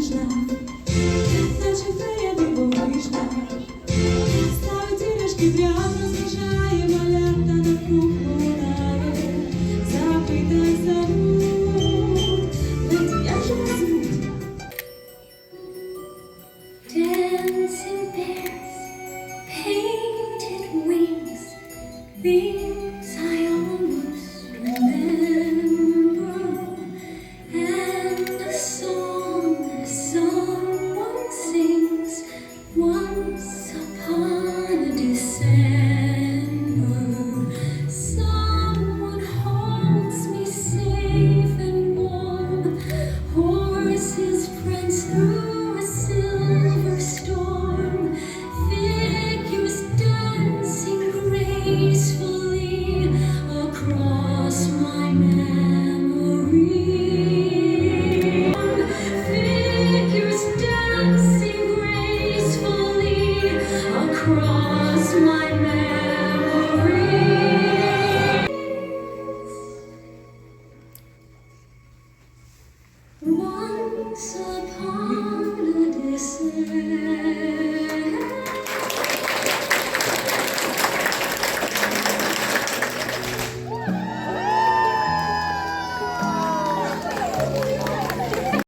дивовижна, наче фея дивовижна, ставить іграшки прямо з'їжджає, маляр та на круг подає, запитай забудь, ведь як же вас? Dancing bears, painted wings, time